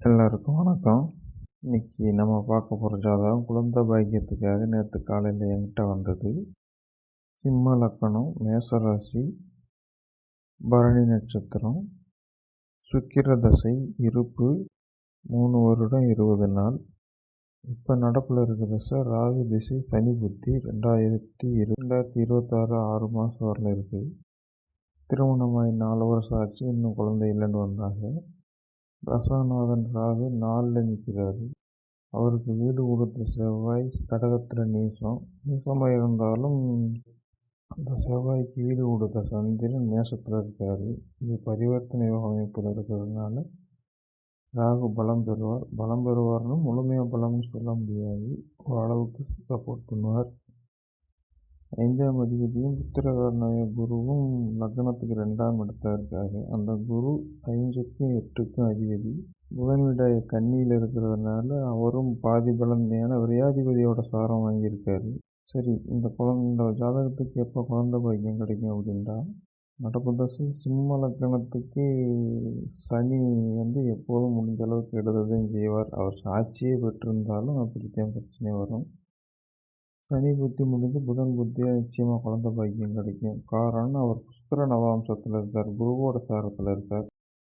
எல்லாருக்கும் வணக்கம். இன்னைக்கு நம்ம பார்க்க போகிற ஜாதகம் குழந்தை பாக்கியத்துக்காக நேற்று காலையில் என்கிட்ட வந்தது. சிம்ம லக்கணம் மேசராசி பரணி நட்சத்திரம் சுக்கிர தசை இருப்பு மூணு வருடம் இருபது நாள். இப்போ நடப்பில் இருக்க தசை ராகு திசை சனி புத்தி ரெண்டாயிரத்தி இரு ரெண்டாயிரத்தி இருபத்தாறு ஆறு மாதம் வரல இருக்குது திருமணமாகி நாலு வருஷம் ஆச்சு இன்னும் குழந்தை இல்லைன்னு வந்தாங்க. தசாநாதன் ராகு நாலில் நிற்கிறாரு அவருக்கு வீடு கொடுத்த செவ்வாய் கடகத்தில் நீசம். நீசமாக இருந்தாலும் அந்த செவ்வாய்க்கு வீடு கொடுத்த சந்திரன் மேஷத்தில் இருக்கார். இது பரிவர்த்தனை யோக அமைப்பில் இருக்கிறதுனால ராகு பலம் பெறுவார். பலம் பெறுவார்னு முழுமையாக பலம்னு சொல்ல முடியாது. ஓரளவுக்கு சப்போர்ட் பண்ணுவார். ஐந்தாம் அதிபதியும் புத்திரகாரனாய குருவும் லக்னத்துக்கு ரெண்டாம் இடத்துல இருக்காரு. அந்த குரு ஐந்துக்கும் எட்டுக்கும் அதிபதி. புதன்விடாய கண்ணியில் இருக்கிறதுனால அவரும் பாதி பலன் ஏன்னா விரையாதிபதியோட சாரம் வாங்கியிருக்காரு. சரி இந்த குழந்த ஜாதகத்துக்கு எப்போ குழந்த பாக்கியம் கிடைக்கும் அப்படின்ட்டா நடப்பு தசை சிம்ம லக்கணத்துக்கு சனி வந்து எப்போதும் முடிஞ்ச அளவுக்கு எடுத்ததையும் செய்வார். அவர் சாட்சியே பெற்றிருந்தாலும் அப்படித்தான் பிரச்சனை வரும். சனி புத்தி முடிஞ்சு புதன் புத்தியாக நிச்சயமாக குழந்த பாக்கியம் கிடைக்கும். காரணம் அவர் புஷ்கர நவாம்சத்தில் இருக்கார். குருவோட சாரத்தில் இருக்கார்.